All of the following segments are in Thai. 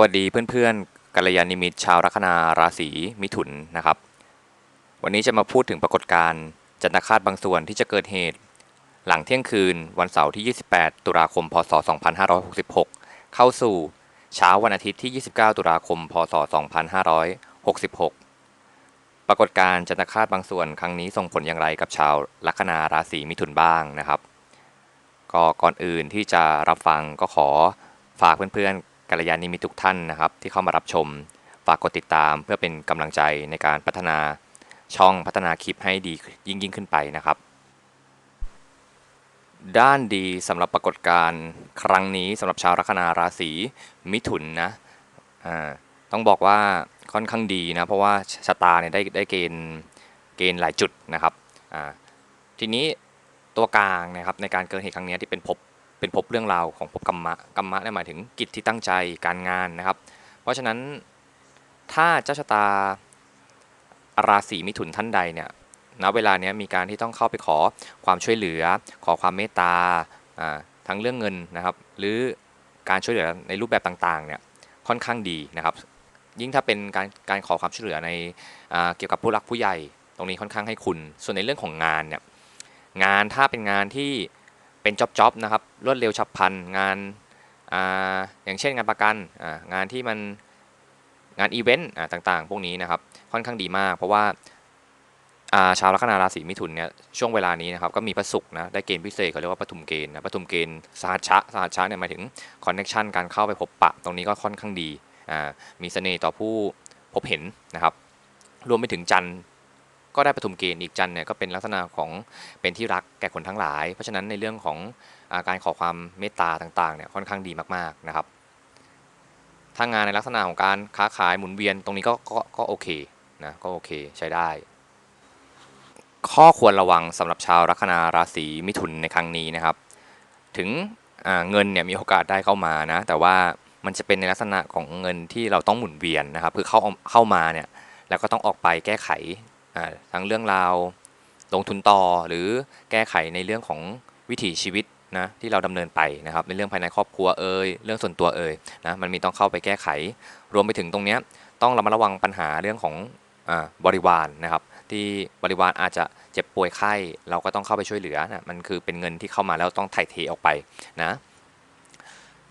วัสดีเพื่อนๆกัลยาณมิตรชาวลัคนาราศีมิถุนนะครับ วันนี้จะมาพูดถึงปรากฏการณ์จันทคาตบางส่วนที่จะเกิดเหตุ หลังเที่ยงคืนวันเสาร์ที่ 28 ตุลาคม พศ 2566 เข้าสู่เช้าวันอาทิตย์ที่ 29 ตุลาคม พศ 2566 ปรากฏการณ์จันทคาตบางส่วนครั้งนี้ส่งผลอย่างไรกับชาวลัคนาราศีมิถุนบ้างนะครับ ก็ก่อนอื่นที่จะรับฟังก็ขอฝากเพื่อนๆ กัลยาณมิตรทุกท่านนะครับ ที่เข้ามารับชม ฝากกดติดตามเพื่อเป็นกำลังใจในการพัฒนาช่องพัฒนาคลิปให้ดียิ่งยิ่งขึ้นไปนะครับ ด้านดีสำหรับปรากฏการณ์ครั้งนี้สำหรับชาวลัคนาราศีมิถุนนะต้องบอกว่าค่อนข้างดีนะ เพราะว่าชะตาเนี่ยได้ได้เกณฑ์เกณฑ์หลายจุดนะครับทีนี้ตัวกลางนะครับในการเกิดเหตุครั้งนี้ที่เป็นภพ เป็นภพเรื่องราวของภพกรรมะกรรมะนี่หมายถึงกิจที่ตั้งใจการงานนะครับ เพราะฉะนั้นถ้าเจ้าชะตาราศีมิถุนท่านใดเนี่ยณเวลานี้มีการที่ต้องเข้าไปขอความช่วยเหลือ ขอความเมตตาทั้งเรื่องเงินนะครับ หรือการช่วยเหลือในรูปแบบต่างๆเนี่ยค่อนข้างดีนะครับ ยิ่งถ้าเป็นการการขอความช่วยเหลือในอเกี่ยวกับผู้รักผู้ใหญ่ ตรงนี้ค่อนข้างให้คุณ ส่วนในเรื่องของงานเนี่ยงานถ้าเป็นงานที่ เป็นจ็อบๆนะครับรวดเร็วฉับพลันงานอ่าอย่างเช่นงานประกันอ่างานที่มันงานอีเวนต์อ่าต่างๆ พวกนี้นะครับค่อนข้างดีมาก เพราะว่าอ่าชาวลัคนาราศีมิถุนเนี่ยช่วงเวลานี้นะครับก็มีพระศุกร์นะได้เกณฑ์พิเศษเขาเรียกว่าปฐุมเกณฑ์นะปฐุมเกณฑ์สหัชชะสหัชชะเนี่ยหมายถึงคอนเน็ชันการเข้าไปพบปะ ตรงนี้ก็ค่อนข้างดีอ่ามีเสน่ห์ต่อผู้พบเห็นนะครับรวมไปถึงจันทร์ ก็ได้ปฐุมเกณฑ์อีกจันเนี่ยก็เป็นลักษณะของเป็นที่รักแก่คนทั้งหลาย เพราะฉะนั้นในเรื่องของอาการขอความเมตตาต่างๆเนี่ยค่อนข้างดีมากๆนะครับถ้างานในลักษณะของการค้าขายหมุนเวียนตรงนี้ก็ก็ก็โอเคนะก็โอเคใช้ได้ ข้อควรระวังสำหรับชาวลัคนาราศีมิถุนในครั้งนี้นะครับ ถึงเงินเนี่ยมีโอกาสได้เข้ามานะแต่ว่ามันจะเป็นในลักษณะของเงินที่เราต้องหมุนเวียนนะครับ คือเข้าเข้ามาเนี่ยแล้วก็ต้องออกไปแก้ไข ทั้งเรื่องราวลงทุนต่อหรือแก้ไขในเรื่องของวิถีชีวิตนะที่เราดำเนินไปนะครับในเรื่องภายในครอบครัวเอ่ยเรื่องส่วนตัวเอ่ยนะมันมีต้องเข้าไปแก้ไข รวมไปถึงตรงนี้ต้องระมัดระวังปัญหาเรื่องของอาบริวารนะครับ ที่บริวารอาจจะเจ็บป่วยไข้เราก็ต้องเข้าไปช่วยเหลือนะมันคือเป็นเงินที่เข้ามาแล้วต้องถ่ายเทออกไปนะ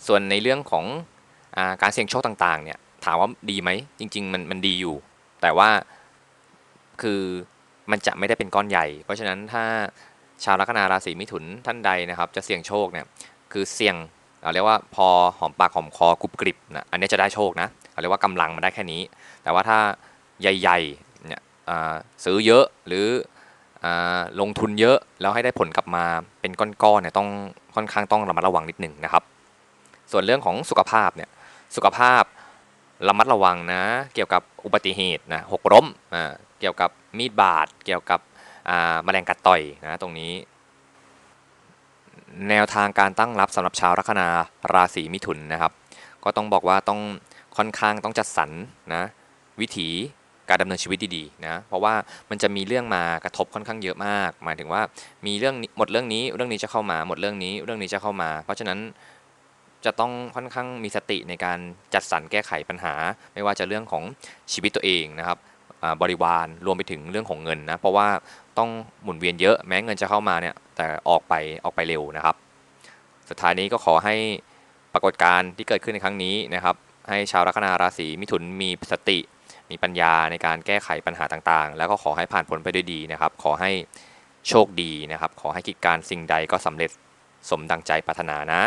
ส่วนในเรื่องของอการเสี่ยงโชคต่างๆเนี่ยถามว่าดีไหมจริง ๆ มันมันดีอยู่ แต่ว่า คือมันจะไม่ได้เป็นก้อนใหญ่ เพราะฉะนั้นถ้าชาวลัคนาราศีมิถุนท่านใดนะครับ จะเสี่ยงโชคเนี่ยคือเสี่ยงเราเรียกว่าพอหอมปากหอมคอกรุบกริบนะอันนี้จะได้โชคนะเราเรียกว่ากำลังมันได้แค่นี้ แต่ว่าถ้าใหญ่ๆเนี่ยซื้อเยอะหรืออลงทุนเยอะแล้วให้ได้ผลกลับมาเป็นก้อนๆเนี่ยต้องค่อนข้างต้องระมัดระวังนิดหนึ่งนะครับ ส่วนเรื่องของสุขภาพเนี่ยสุขภาพระมัดระวังนะ เกี่ยวกับอุบัติเหตุนะหกล้มอ่า กี่ยวกับมีดบาดเกี่ยวกับแมลงกัดต่อยนะตรงนี้ แนวทางการตั้งรับสำหรับชาวลัคนาราศีมิถุนนะครับ ก็ต้องบอกว่าต้องค่อนข้างต้องจัดสรรนะวิถีการดำเนินชีวิตดีๆนะเพราะว่ามันจะมีเรื่องมากระทบค่อนข้างเยอะมาก หมายถึงว่ามีเรื่องหมดเรื่องนี้เรื่องนี้จะเข้ามาหมดเรื่องนี้เรื่องนี้จะเข้ามา เพราะฉะนั้นจะต้องค่อนข้างมีสติในการจัดสรรแก้ไขปัญหา ไม่ว่าจะเรื่องของชีวิตตัวเองนะครับ บริวารรวมไปถึงเรื่องของเงินนะเพราะว่าต้องหมุนเวียนเยอะแม้เงินจะเข้ามาเนี่ยแต่ออกไปออกไปเร็วนะครับ สุดท้ายนี้ก็ขอให้ปรากฏการณ์ที่เกิดขึ้นในครั้งนี้นะครับ ให้ชาวลัคนาราศีมิถุนมีสติ มีปัญญาในการแก้ไขปัญหาต่างๆ แล้วก็ขอให้ผ่านพ้นไปด้วยดีนะครับ ขอให้โชคดีนะครับ ขอให้กิจการสิ่งใดก็สำเร็จสมดังใจปรารถนานะ